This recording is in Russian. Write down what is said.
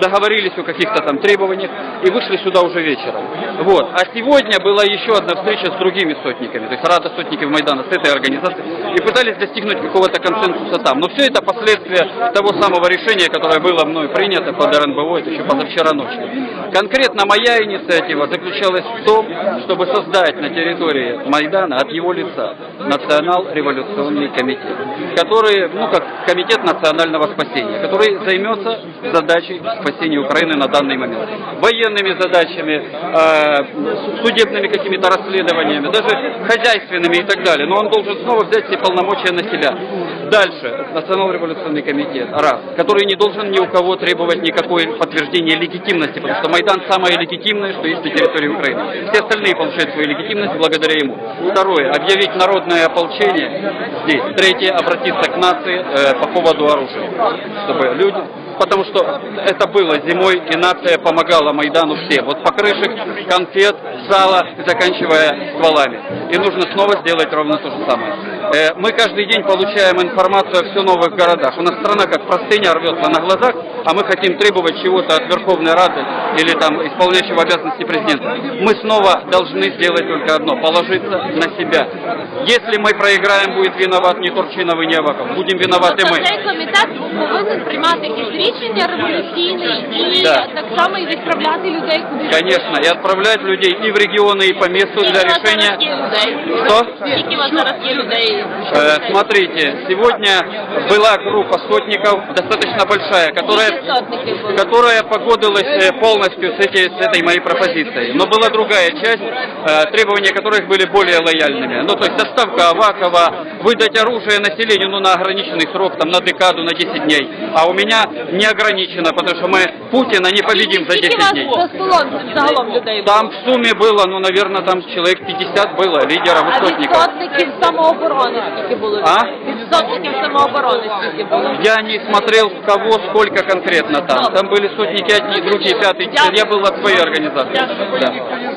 договорились о каких-то там требованиях и вышли сюда уже вечером. Вот. А сегодня была еще одна встреча с другими сотниками, то есть Рада сотников Майдана с этой организацией, и пытались достигнуть какого-то консенсуса там. Но все это последствия того самого решения, которое было мной принято под РНБО, это еще позавчера ночью. Конкретно моя инициатива заключалась в том, чтобы создать на территории Майдана от его лица Национал-революционный комитет, который, ну как комитет национального спасения, который займется задачей спасения Украины на данный момент. Военными задачами, э, судебными какими-то расследованиями, даже хозяйственными и так далее. Но он должен снова взять все полномочия на себя. Дальше, Национал-революционный комитет, раз, который не должен ни у кого требовать никакой подтверждения легитимности, потому что Майдан самое легитимное, что есть на территории Украины. Все остальные получают свою легитимность благодаря ему. Второе, объявить народное ополчение здесь. Третье, обратиться к нации э, по поводу оружия, чтобы люди потому что это было зимой, и нация помогала Майдану всем. Вот покрышек, конфет, сала, заканчивая стволами. И нужно снова сделать ровно то же самое. Э, мы каждый день получаем информацию о все новых городах. У нас страна как простыня рвется на глазах, а мы хотим требовать чего-то от Верховной Рады или там исполняющего обязанности президента. Мы снова должны сделать только одно, положиться на себя. Если мы проиграем, будет виноват не Турчинов и не Аваков, будем виноваты мы. Цей комітет повинен приймати і рішення революційні, і Да. так само і відправляти людей куди. Конечно, и отправлять людей и в регионы, и по месту для решения. Что? Скільки у вас зараз є людей? Э, смотрите, сегодня была группа сотников, достаточно большая, которая, Скільки сотників було? которая погодилась э, полностью с, эти- с этой моей пропозицией. Но была другая часть, э, требования которых были более лояльными. Ну, то есть доставка Авакова, выдать оружие населению ну, на ограниченный срок, там, на декаду, на 10 дней. А у меня не ограничено, потому что мы Путина не победим за Скільки 10 вас дней. за столом загалом людей було? Там в сумме было, ну, наверное, там человек 50 было, лидеров и А сотников. відсотників самооборони скільки було? А? Відсотників самооборони скільки було? Я не смотрел, в кого сколько конкретно там. Там были сотники одни, другие, пятые. Я был от своей организации. Да.